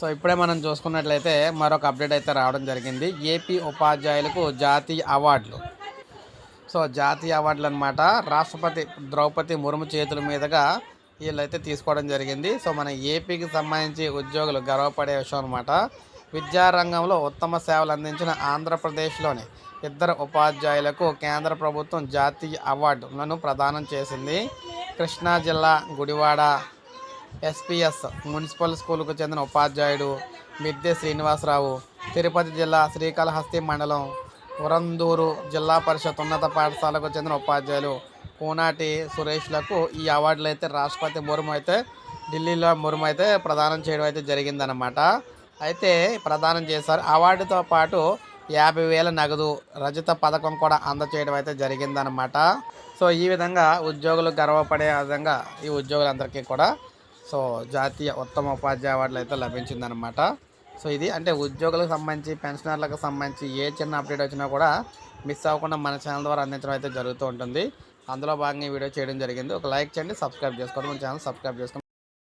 So ఇప్పుడే మనం చూసుకున్నట్లయితే మరొక అప్డేట్ అయితే రావడం జరిగింది. ఏపీ ఉపాధ్యాయులకు జాతీయ అవార్డులు. సో జాతీయ అవార్డులు అనమాట రాష్ట్రపతి ద్రౌపది ముర్ము చేతుల మీదుగా వీళ్ళైతే తీసుకోవడం జరిగింది. సో మన ఏపీకి సంబంధించి ఉద్యోగులు గర్వపడే విషయం అనమాట విద్యారంగంలో ఉత్తమ సేవలు అందించిన ఆంధ్రప్రదేశ్లోని ఇద్దరు ఉపాధ్యాయులకు కేంద్ర ప్రభుత్వం జాతీయ అవార్డులను ప్రదానం చేసింది. కృష్ణా జిల్లా గుడివాడ ఎస్పీఎస్ మున్సిపల్ స్కూల్కు చెందిన ఉపాధ్యాయుడు మిద్దె శ్రీనివాసరావు తిరుపతి జిల్లా శ్రీకాళహస్తి మండలం ఉరందూరు జిల్లా పరిషత్ ఉన్నత పాఠశాలకు చెందిన ఉపాధ్యాయులు కూనాటి సురేష్లకు ఈ అవార్డులు అయితే రాష్ట్రపతి మురుము అయితే ఢిల్లీలో మురుము అయితే ప్రదానం చేయడం అయితే జరిగిందనమాట అయితే ప్రదానం చేశారు. అవార్డుతో పాటు యాభై వేల నగదు రజత పథకం కూడా అందచేయడం అయితే జరిగిందనమాట సో ఈ విధంగా ఉద్యోగులు గర్వపడే విధంగా ఈ ఉద్యోగులందరికీ కూడా సో జాతీయ ఉత్తమ ఉపాధ్యాయ అవార్డులు అయితే లభించిందనమాట సో ఇది అంటే ఉద్యోగులకు సంబంధించి పెన్షనర్లకు సంబంధించి ఏ చిన్న అప్డేట్ వచ్చినా కూడా మిస్ అవ్వకుండా మన ఛానల్ ద్వారా అందించడం అయితే జరుగుతూ ఉంటుంది. అందులో భాగంగా ఈ వీడియో చేయడం జరిగింది. ఒక లైక్ చేయండి సబ్స్క్రైబ్ చేసుకోండి. మన ఛానల్ సబ్స్క్రైబ్ చేసుకోండి.